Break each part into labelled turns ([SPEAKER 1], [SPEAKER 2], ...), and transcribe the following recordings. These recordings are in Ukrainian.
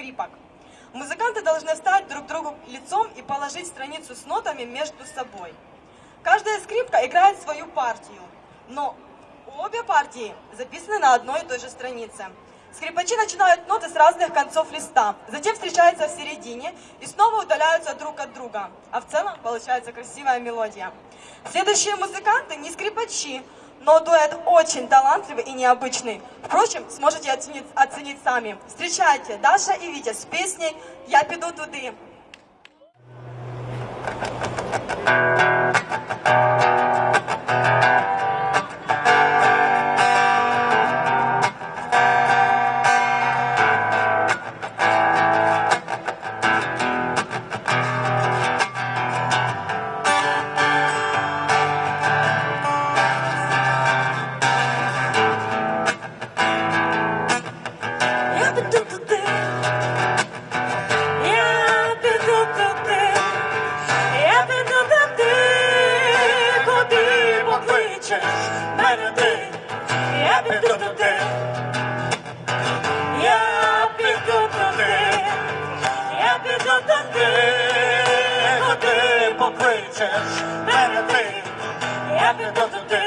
[SPEAKER 1] скрипок. Музыканты должны встать друг другу лицом и положить страницу с нотами между собой. Каждая скрипка играет свою партию, но обе партии записаны на одной и той же странице. Скрипачи начинают ноты с разных концов листа, затем встречаются в середине и снова удаляются друг от друга. А в целом получается красивая мелодия. Следующие музыканты не скрипачи, но дуэт очень талантливый и необычный. Впрочем, сможете оценить, оценить сами. Встречайте Даша и Витя с песней «Я піду туди».
[SPEAKER 2] Я ти, я піду туди, я піду туди, я піду туди, куди покличеш мене ти, я піду туди,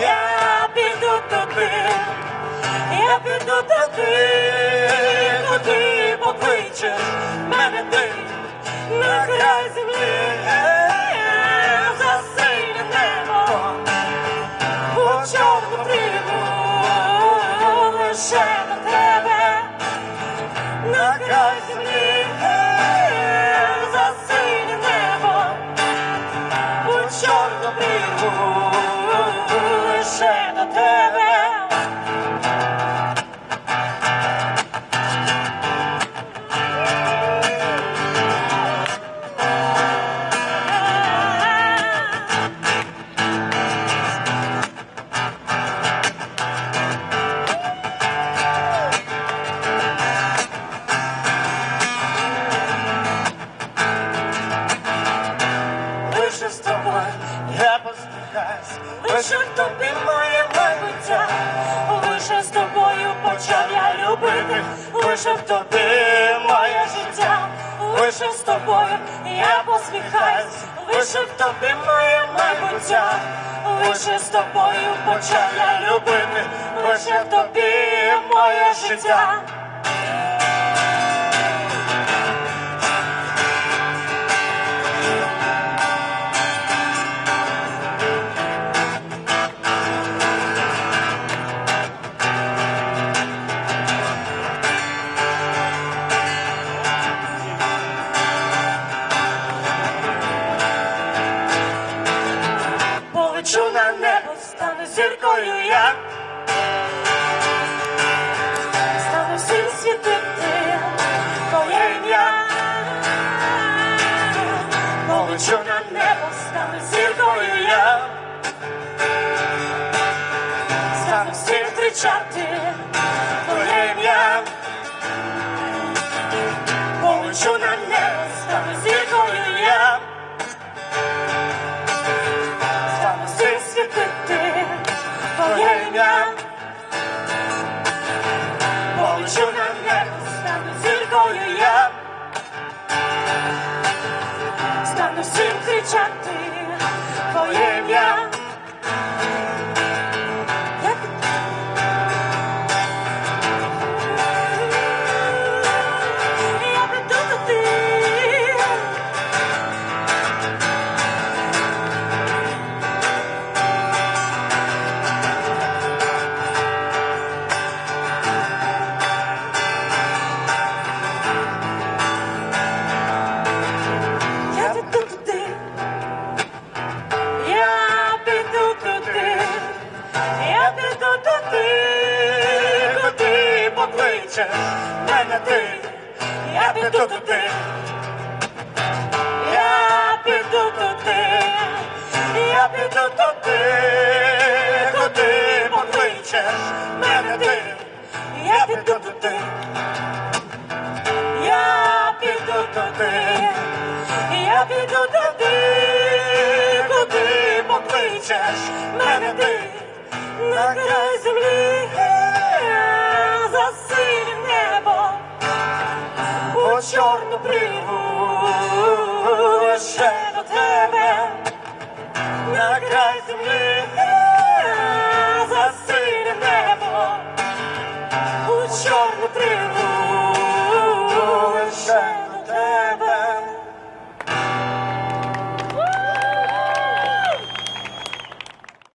[SPEAKER 2] я піду туди. Я піду туди, куди покличеш мене ти. На край землі, лише тобі моє майбуття, лише з тобою почав я любити, лише в тобі моє життя, лише з тобою я посміхаюсь, лише в тобі моє майбуття, лише з тобою почав я любити, лише в тобі моє життя. Полечу на небо, стану зіркою я. Стану всім світити твоє ім'я. Полечу на небо, стану зіркою я. Стану всім кричати Стану всім кричати твоє ім'я. Покличеш мене ти, я піду туди, я піду туди, я піду туди, куди покличеш мене ти, я піду туди. Я піду туди, я піду туди, куди покличеш мене ти? На край землі, чорну бригу лише до тебе. На край землі е, за сине небо у чорну бригу